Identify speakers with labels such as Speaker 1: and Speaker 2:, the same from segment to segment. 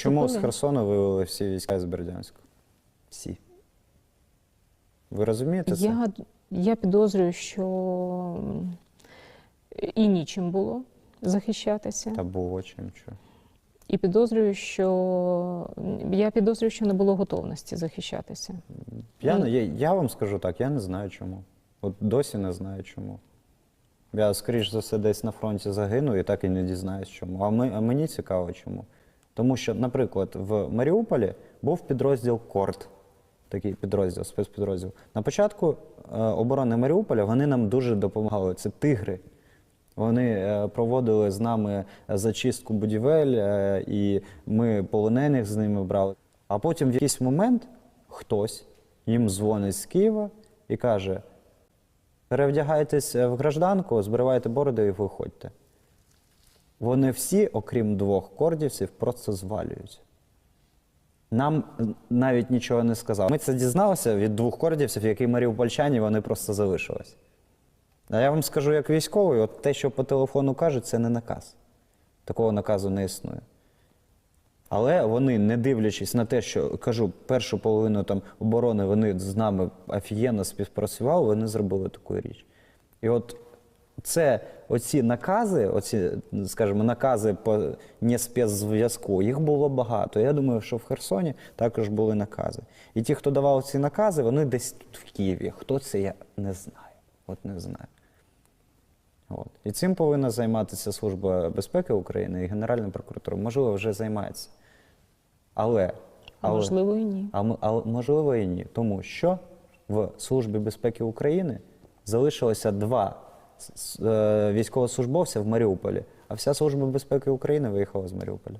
Speaker 1: Чому з. Херсону вивели всі війська з Бердянську? Всі. Ви розумієте це?
Speaker 2: Я, я підозрюю, що і нічим було захищатися.
Speaker 1: Та було чим що.
Speaker 2: І підозрюю, що я підозрюю, що не було готовності захищатися.
Speaker 1: Я,
Speaker 2: Ну,
Speaker 1: я, я вам скажу так, я не знаю чому. От досі не знаю чому. Я, скоріш за все, десь на фронті загинув і так і не дізнаюсь чому. А, ми, а мені цікаво чому. Тому що, наприклад, в Маріуполі був підрозділ Корт, такий підрозділ, спецпідрозділ. На початку е, оборони Маріуполя вони нам дуже допомагали. Це тигри. Вони е, проводили з нами зачистку будівель, е, і ми полонених з ними брали. А потім в якийсь момент хтось їм дзвонить з Києва і каже: перевдягайтесь в гражданку, збривайте бороди і виходьте. Вони всі, окрім двох кордівців, просто звалюються. Нам навіть нічого не сказали. Ми це дізналися від двох кордівців, які маріупольчані, вони просто залишились. А я вам скажу, як військовий, от те, що по телефону кажуть, це не наказ. Такого наказу не існує. Але вони, не дивлячись на те, що кажу, першу половину там оборони вони з нами офігенно співпрацювали, вони зробили таку річ. І от це оці накази, оці, скажімо, накази по не спецзв'язку, їх було багато. Я думаю, що в Херсоні також були накази. І ті, хто давав ці накази, вони десь в Києві. Хто це, я не знаю. От не знаю. От. І цим повинна займатися Служба безпеки України і Генеральна прокуратура. Можливо, вже займається. Але, але
Speaker 2: Можливо, і ні.
Speaker 1: а, а можливо і ні. Тому що в Службі безпеки України залишилося два е, військовослужбовця в Маріуполі, а вся Служба безпеки України виїхала з Маріуполя.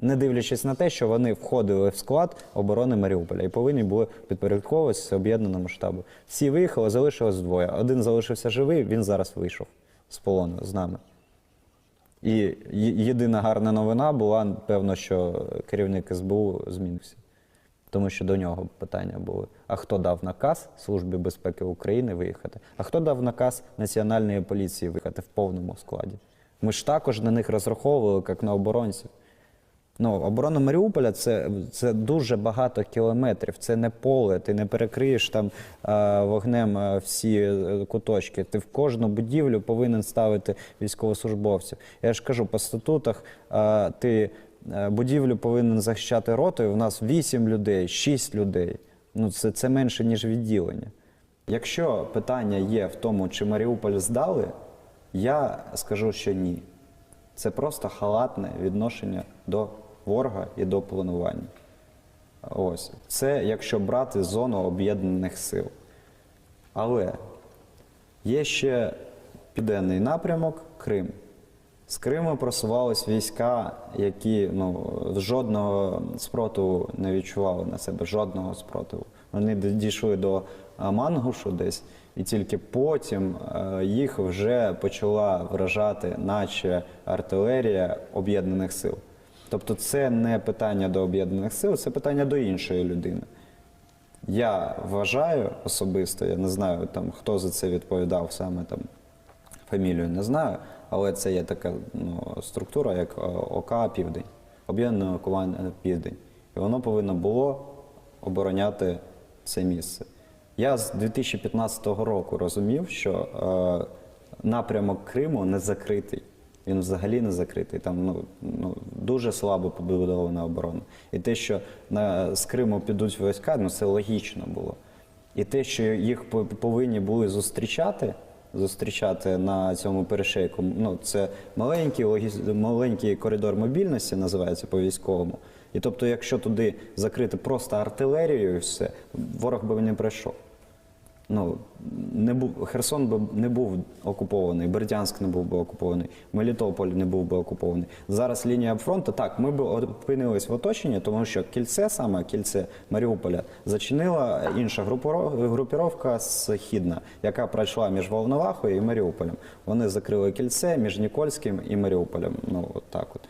Speaker 1: Не дивлячись на те, що вони входили в склад оборони Маріуполя і повинні були підпорядковуватися об'єднаному штабу. Всі виїхали, залишилось двоє. Один залишився живий, він зараз вийшов з полону з нами. І єдина гарна новина була, певно, що керівник СБУ змінився. Тому що до нього питання були: а хто дав наказ Службі безпеки України виїхати? А хто дав наказ Національної поліції виїхати в повному складі? Ми ж також на них розраховували, як на оборонців. Ну, оборона Маріуполя це, це дуже багато кілометрів. Це не поле. Ти не перекриєш там е, вогнем е, всі е, куточки. Ти в кожну будівлю повинен ставити військовослужбовців. Я ж кажу, по статутах е, ти будівлю повинен захищати ротою. У нас 8 людей, 6 людей. Ну, це, це менше, ніж відділення. Якщо питання є в тому, чи Маріуполь здали, я скажу, що ні. Це просто халатне відношення до ворога і до планування. Ось. Це якщо брати зону об'єднаних сил. Але є ще південний напрямок Крим. З Криму просувались війська, які ну, жодного спротиву не відчували на себе, жодного спротиву. Вони дійшли до Мангушу десь, і тільки потім е, їх вже почала вражати, наче артилерія об'єднаних сил. Тобто це не питання до об'єднаних сил, це питання до іншої людини. Я вважаю особисто, я не знаю там, хто за це відповідав саме там фамілію не знаю, але це є така ну, структура, як е, ОК Південь, об'єднане окування Південь. І воно повинно було обороняти це місце. Я з 2015 року розумів, що е, напрямок Криму не закритий. Він взагалі не закритий. Там ну, ну, дуже слабо побудована оборона. І те, що на, з Криму підуть війська, ну це логічно було. І те, що їх повинні були зустрічати, зустрічати на цьому перешейку, ну це маленький, логіс- маленький коридор мобільності називається по військовому. І тобто, якщо туди закрити просто артилерією і все, ворог би не пройшов. Ну, не був, Херсон би не був окупований, Бердянськ не був би окупований, Мелітополь не був би окупований. Зараз лінія фронту, так, ми б опинились в оточенні, тому що кільце, саме кільце Маріуполя, зачинила інша групіровка Східна, яка пройшла між Волновахою і Маріуполем. Вони закрили кільце між Нікольським і Маріуполем. Ну, от так от.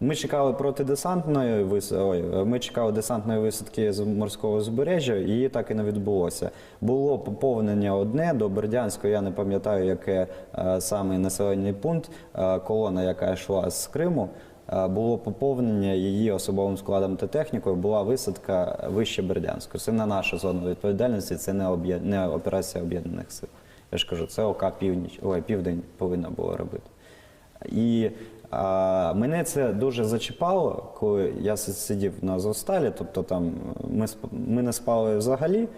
Speaker 1: Ми чекали протидесантної вис... Ой, ми чекали десантної висадки з морського узбережжя, її так і не відбулося. Було поповнення одне до Бердянського, я не пам'ятаю, яке е, саме населений пункт, е, колона, яка йшла з Криму. е, було поповнення її особовим складом та технікою, була висадка вище Бердянську. Це не наша зона відповідальності, це не, об'єд... не операція об'єднаних сил. Я ж кажу, це ОК Північ, ой, Південь повинна була робити. І а, мене це дуже зачіпало, коли я сидів на Азовсталі, тобто там ми, ми не спали взагалі.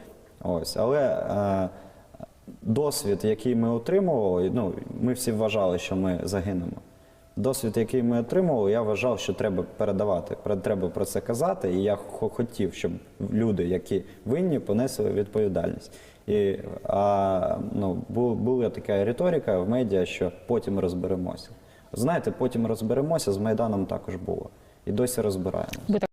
Speaker 1: Ось, але е, досвід, який ми отримували, ну, ми всі вважали, що ми загинемо. Досвід, який ми отримували, я вважав, що треба передавати, треба про це казати. І я хотів, щоб люди, які винні, понесли відповідальність. І а, ну, бу- була така риторика в медіа, що потім розберемося. Знаєте, потім розберемося, з Майданом також було. І досі розбираємо.